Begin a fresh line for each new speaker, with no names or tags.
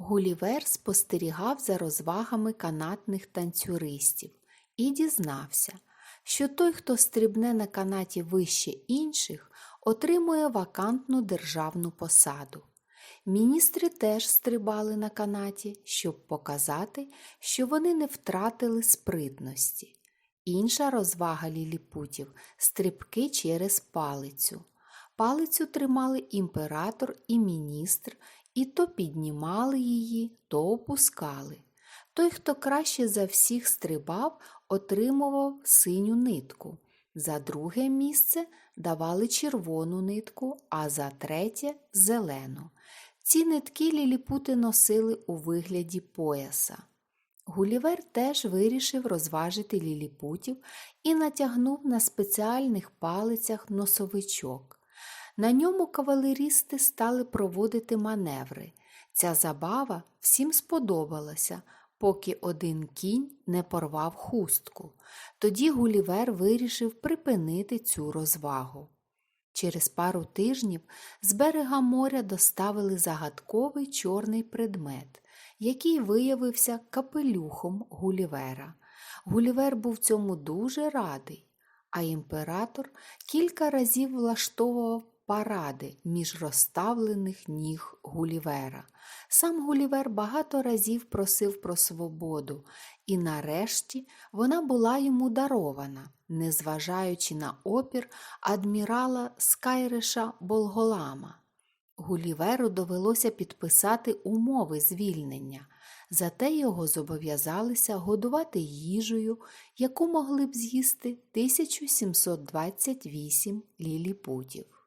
Гулівер спостерігав за розвагами канатних танцюристів і дізнався, що той, хто стрибне на канаті вище інших, отримує вакантну державну посаду. Міністри теж стрибали на канаті, щоб показати, що вони не втратили спритності. Інша розвага ліліпутів стрибки через палицю. Палицю тримали імператор і міністр, і то піднімали її, то опускали. Той, хто краще за всіх стрибав, отримував синю нитку. За друге місце давали червону нитку, а за третє зелену. Ці нитки ліліпути носили у вигляді пояса. Гулівер теж вирішив розважити ліліпутів і натягнув на спеціальних палицях носовичок. На ньому кавалерісти стали проводити маневри. Ця забава всім сподобалася, поки один кінь не порвав хустку. Тоді Гулівер вирішив припинити цю розвагу. Через пару тижнів з берега моря доставили загадковий чорний предмет, який виявився капелюхом Гулівера. Гулівер був цьому дуже радий, а імператор кілька разів влаштовував паради між розставлених ніг Гулівера. Сам Гулівер багато разів просив про свободу, і нарешті вона була йому дарована, незважаючи на опір адмірала Скайриша Болголама. Гуліверу довелося підписати умови звільнення, зате його зобов'язалися годувати їжею, яку могли б з'їсти 1728 ліліпутів.